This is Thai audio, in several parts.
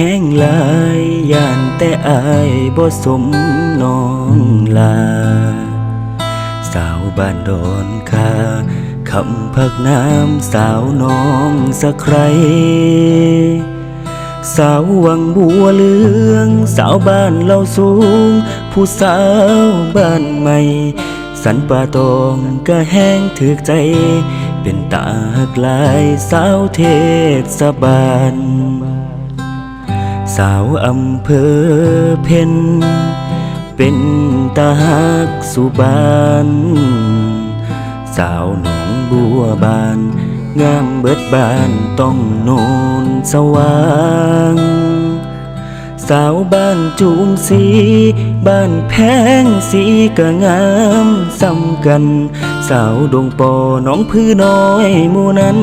แห้งลายย่านแต่อายบ่สมน้องลา สาวบ้านโดนคาคำพักน้ำสาวน้องสักใคร สาววังบัวเลือง สาวบ้านเราสูง ผู้สาวบ้านใหม่ สันป่าตองก็แห้งถึกใจ เป็นตาหักลายสาวเทศบาล สาวอำเภอเพนเป็นตาหักสุบานสาวหนองบัวบาน งามเบิดบานต้องโนนสว่าง สาวบ้านจูงสี บ้านแพงสีก็งามซ้ำกัน สาวดวงปอน้องพื้น้อยมูนั้น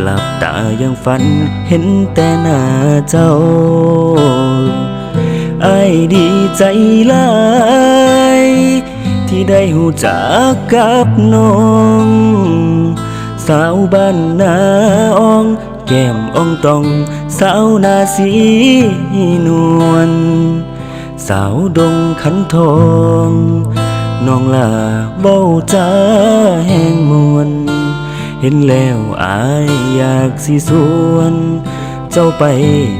หลับตายังฝันเห็นแต่หน้าเจ้า อายดีใจหลายที่ได้หูจักกับน้อง สาวบ้านนาออง แก้มอ่องตอง สาวนาสีนวลสาวดงขันทองน้องลาเบ้าจ้าแห่งมวลเห็นแล้วอายอยากสิสวน เจ้าไป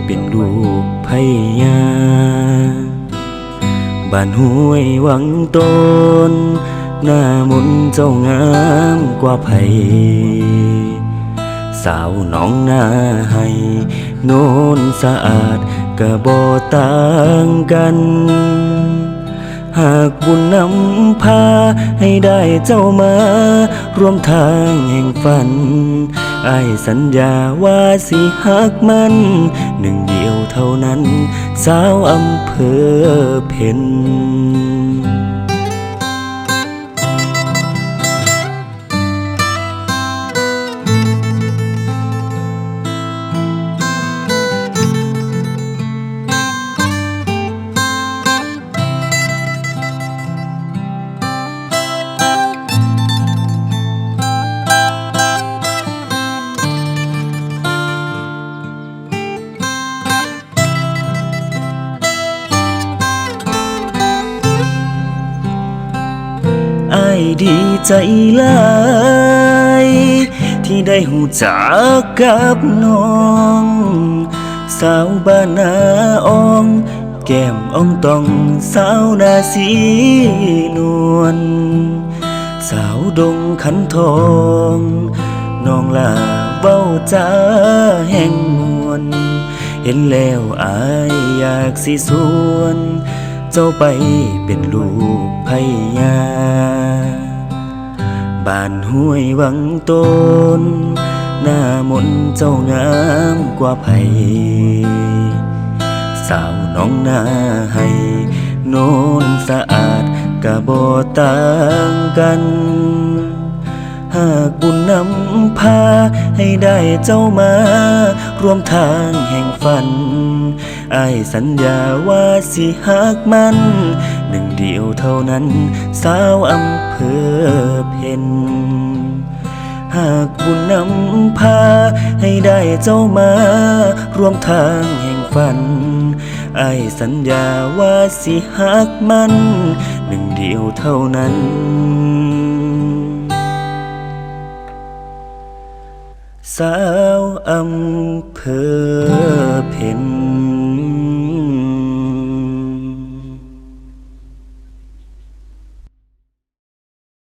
เป็นลูกพยาบ้านห้วยหวังตนหน้ามนเจ้างามกว่าไผสาวหน้องนาให้โน้นสะอาดกะบ่ต่างกัน หากบุญนำพาให้ได้เจ้ามา ร่วมทางแห่งฝันไอ้สัญญาว่าสิหักมัน หนึ่งเดียวเท่านั้น สาวอำเภอเพน ดีใจหลายที่ได้หูจักกับน้อง สาวบ้านนาออง แก้มอ่องตองสาวนาสีนวลสาวดงขันทองน้องลาเบ้าจ้าแห่งมวลเห็นแล้วอายอยากสิสวน เจ้าไปเป็นลูกพยา บ้านห้วยวังตน หน้ามนเจ้างามกว่าไผสาวน้องนาให้โนนสะอาดกะบ่ต่างกัน หากบุญนำพาให้ได้เจ้ามารวมทางแห่งฝัน อายสัญญาว่าสิหักมัน หนึ่งเดียวเท่านั้น สาวอำเภอเพนหากบุญนำพา ให้ได้เจ้ามา รวมทางแห่งฝันไอ้สัญญาว่าสิหักมัน หนึ่งเดียวเท่านั้น สาวอำเภอ